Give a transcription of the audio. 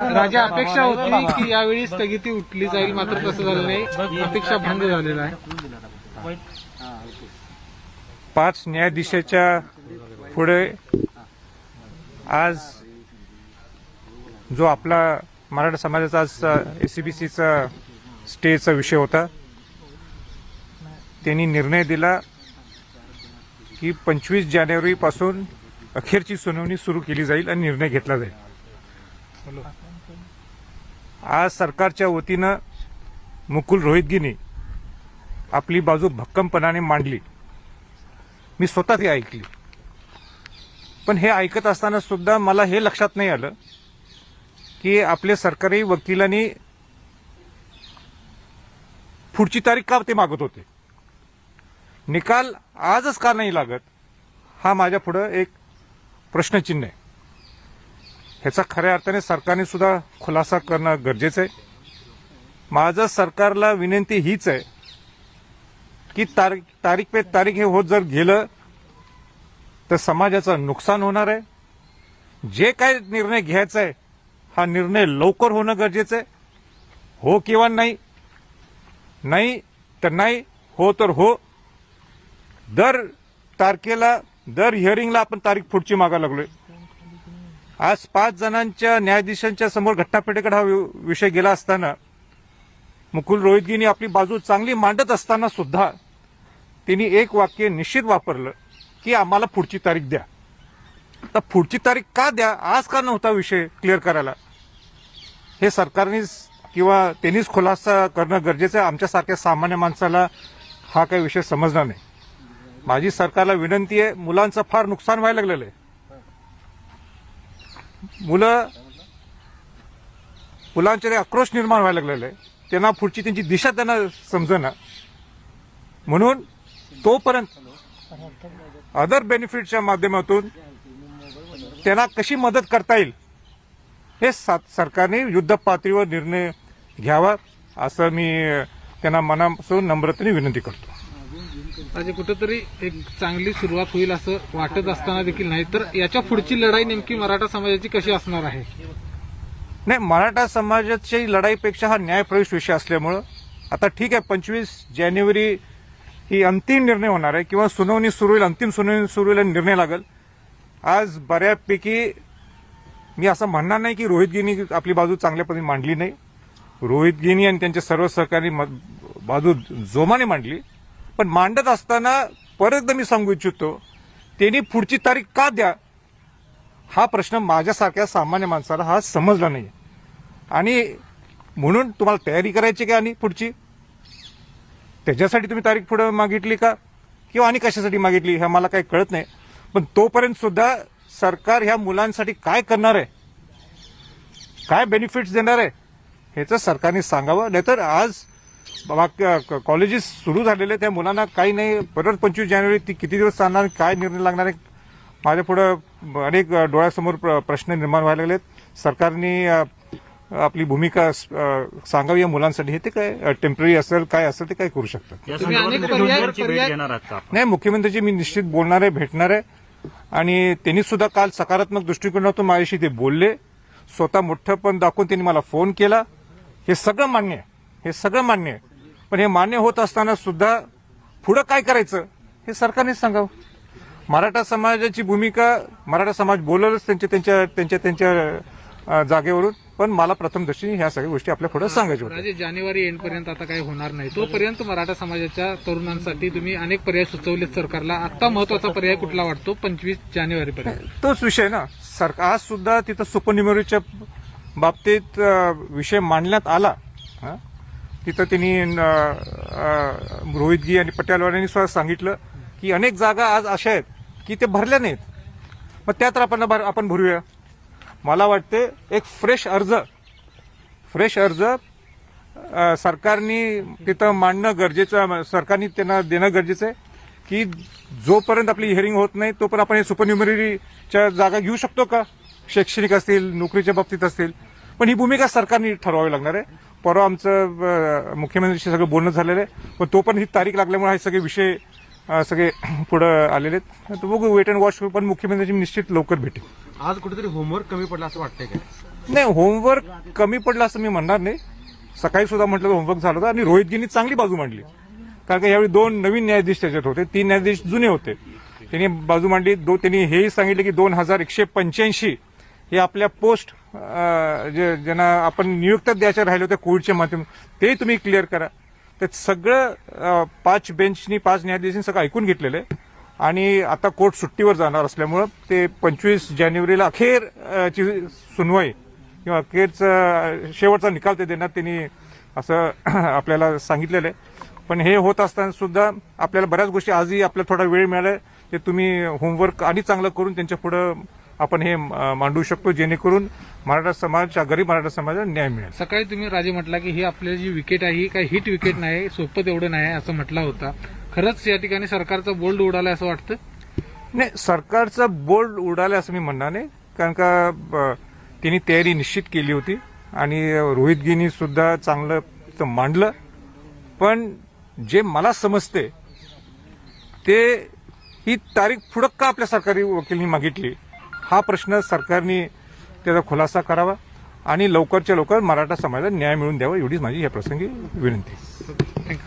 राजा अपेक्षा होती की यावेळी स्थगिती उठली जाईल मात्र तसं झालं नाही. अपेक्षा भंग झालेला आहे. पाच न्यायाधीशाच्या पुढे आज जो आपला मराठा समाजाचा आज एसीबीसीचा स्टेचा विषय होता त्यांनी निर्णय दिला की पंचवीस जानेवारीपासून अखेरची सुनावणी सुरू केली जाईल आणि निर्णय घेतला जाईल. आज सरकारच्या वतीनं मुकुल रोहितगीने आपली बाजू भक्कमपणाने मांडली. मी स्वतः ती ऐकली. पण हे ऐकत असताना सुद्धा मला हे लक्षात नाही आलं की आपले सरकारी वकिलांनी पुढची तारीख का ते मागत होते? निकाल आजच का नाही लागत? हा माझ्या पुढं एक प्रश्नचिन्ह आहे. ह्याचा खऱ्या अर्थाने सरकारने सुद्धा खुलासा करणं गरजेचं आहे. माझं सरकारला विनंती हीच आहे की तारीख तारीख पे तारीख हे होत जर गेलं तर समाजाचं नुकसान होणार आहे. जे काय निर्णय घ्यायचा आहे हा निर्णय लवकर होणं गरजेचं आहे. हो किंवा नाही नाही तर नाही हो तर हो. दर तारखेला दर हिअरिंगला आपण तारीख पुढची मागा लागलोय. आज पाच जणांच्या न्यायाधीशांच्या समोर घटनापेठेकडे हा वि- विषय गेला असताना मुकुल रोहितगिनी आपली बाजू चांगली मांडत असताना सुद्धा त्यांनी एक वाक्य निश्चित वापरलं की आम्हाला पुढची तारीख द्या. तर पुढची तारीख का द्या? आज का नव्हता विषय क्लिअर करायला? हे सरकारनेच किंवा त्यांनीच खुलासा करणं गरजेचं आहे. आमच्यासारख्या सामान्य माणसाला हा काही विषय समजणार नाही. माझी सरकारला विनंती आहे मुलांचं फार नुकसान व्हायला लागलेलं आहे. मुलं मुलांचे आक्रोश निर्माण व्हायला लागलेला आहे. त्यांना पुढची त्यांची दिशा त्यांना समजणं. म्हणून तोपर्यंत अदर बेनिफिटच्या माध्यमातून त्यांना कशी मदत करता येईल हे सा- सरकारने युद्ध पातळीवर निर्णय घ्यावा असं मी त्यांना मनापासून नम्रतेने विनंती करतो. म्हणजे कुठेतरी एक चांगली सुरुवात होईल असं वाटत असताना देखील नाही. तर याच्या पुढची लढाई नेमकी मराठा समाजाची कशी असणार आहे? नाही मराठा समाजाची लढाईपेक्षा हा न्यायप्रवेश विषय असल्यामुळं आता ठीक आहे पंचवीस जानेवारी ही अंतिम निर्णय होणार आहे किंवा सुनावणी सुरू होईल अंतिम सुनावणी सुरू होईल निर्णय लागेल. आज बऱ्यापैकी मी असं म्हणणार नाही की रोहितगिनी आपली बाजू चांगल्या पद्धतीने मांडली नाही. रोहितगिनी आणि त्यांच्या सर्व सहकारी म- बाजू जोमाने मांडली. पण मांडत असताना परत एकदा मी सांगू इच्छितो त्यांनी पुढची तारीख का द्या? हा प्रश्न माझ्यासारख्या सामान्य माणसाला हा समजला नाही आणि म्हणून तुम्हाला तयारी करायची का आणि पुढची? त्याच्यासाठी तुम्ही तारीख पुढे मागितली का? किंवा आणि कशासाठी मागितली हे मला काही कळत नाही. पण तोपर्यंत सुद्धा सरकार ह्या मुलांसाठी काय करणार आहे? काय बेनिफिट्स देणार आहे? ह्याचं सरकारने सांगावं. नाहीतर आज कॉलेजेस सुरू झालेले त्या मुलांना काही नाही. परत पंचवीस जानेवारी ती किती दिवस चालणार? काय निर्णय लागणार आहे? माझ्या पुढं अनेक डोळ्यासमोर प्र- प्रश्न निर्माण व्हायला लागलेत. सरकारने आपली भूमिका सांगावी या मुलांसाठी. हे ते काय टेंपररी असेल काय असेल ते काय करू शकतात? नाही मुख्यमंत्र्यांची मी निश्चित बोलणार आहे भेटणार आहे. आणि त्यांनी सुद्धा काल सकारात्मक दृष्टिकोनातून माझ्याशी ते बोलले. स्वतः मोठं पण दाखवून त्यांनी मला फोन केला. हे सगळं मान्य आहे. हे सगळं मान्य आहे. पण हे मान्य होत असताना सुद्धा पुढं काय करायचं हे सरकारनेच सांगावं. मराठा समाजाची भूमिका मराठा समाज बोललच त्यांच्या त्यांच्या त्यांच्या त्यांच्या जागेवरून. पण मला प्रथम दृष्टीने ह्या सगळ्या गोष्टी आपल्या पुढे सांगायच्या होत्या. जानेवारी एंड पर्यंत आता काही होणार नाही. तोपर्यंत मराठा समाजाच्या तरुणांसाठी तुम्ही अनेक पर्याय सुचवलेत सरकारला. आता महत्त्वाचा पर्याय कुठला वाटतो? पंचवीस जानेवारी पर्यंत. तोच विषय ना. सरकार आज सुद्धा तिथं सुपरन्युमरीच्या बाबतीत विषय मांडण्यात आला? तिथं त्यांनी रोहितगी आणि पटेलवाड्यांनी सुद्धा सांगितलं की अनेक जागा आज अशा आहेत की ते भरल्या नाहीत. मग त्या तर आपण भर- आपण भरूया. मला वाटते एक फ्रेश अर्ज फ्रेश अर्ज सरकारनी तिथं मांडणं गरजेचं सरकारने त्यांना देणं गरजेचं आहे की जोपर्यंत आपली हिअरिंग होत नाही तोपर्यंत आपण हे सुपरन्युमरीच्या जागा घेऊ शकतो का? शैक्षणिक असतील नोकरीच्या बाबतीत असतील. पण ही भूमिका सरकारने ठरवावी लागणार आहे. परवा आमचं मुख्यमंत्र्यांशी सगळं बोलणं झालेलं आहे. पण तोपर्यंत ही तारीख लागल्यामुळे हे सगळे विषय सगळे पुढं आलेले आहेत. बघू वेट अँड वॉच पण मुख्यमंत्र्यांची निश्चित लवकर भेटेल. आज कुठेतरी होमवर्क कमी पडला असं वाटतंय का? नाही होमवर्क कमी पडलं असं मी म्हणणार नाही. सकाळी सुद्धा म्हटलं होमवर्क झालं होतं आणि रोहितजींनी चांगली बाजू मांडली. कारण का यावेळी दोन नवीन न्यायाधीश त्याच्यात होते तीन न्यायाधीश जुने होते. त्यांनी बाजू मांडली दो त्यांनी हेही सांगितलं की दोन हजार एकशे पंच्याऐंशी हे आपल्या पोस्ट जे ज्यांना आपण नियुक्त द्यायच्या राहिले होते कोविडच्या माध्यम ते तुम्ही क्लिअर करा. ते सगळं पाच बेंचनी पाच न्यायाधीशांनी सगळं ऐकून घेतलेलं आहे. आणि आता कोर्ट सुट्टीवर जाणार असल्यामुळं ते पंचवीस जानेवारीला अखेर ची सुनवाई किंवा अखेरचा शेवटचा निकाल ते देणार त्यांनी असं आपल्याला सांगितलेलं आहे. पण हे होत असताना सुद्धा आपल्याला बऱ्याच गोष्टी आजही आपल्याला थोडा वेळ मिळाला ते तुम्ही होमवर्क आणि चांगलं करून त्यांच्या पुढं आपण हे मांडू शकतो जेणेकरून मराठा समाज गरीब मराठा समाजाला न्याय मिळेल. सकाळी तुम्ही राजे म्हटला की ही आपली जी विकेट आहे ही काही हिट विकेट नाही सोपं तेवढं नाही असं म्हटलं होता. खरंच या ठिकाणी सरकारचा बोल्ड उडालाय असं वाटतं? नाही सरकारचा बोर्ड उडाला असं मी म्हणणार नाही. कारण का त्यांनी तयारी निश्चित केली होती आणि रोहितगिनी सुद्धा चांगलं मांडलं. पण जे मला समजते ते ही तारीख पुढं का आपल्या सरकारी वकिलांनी मागितली? हा प्रश्न सरकारने त्याचा खुलासा करावा आणि लवकरच्या लवकर मराठा समाजाला न्याय मिळवून द्यावा एवढीच माझी या प्रसंगी विनंती. थँक्यू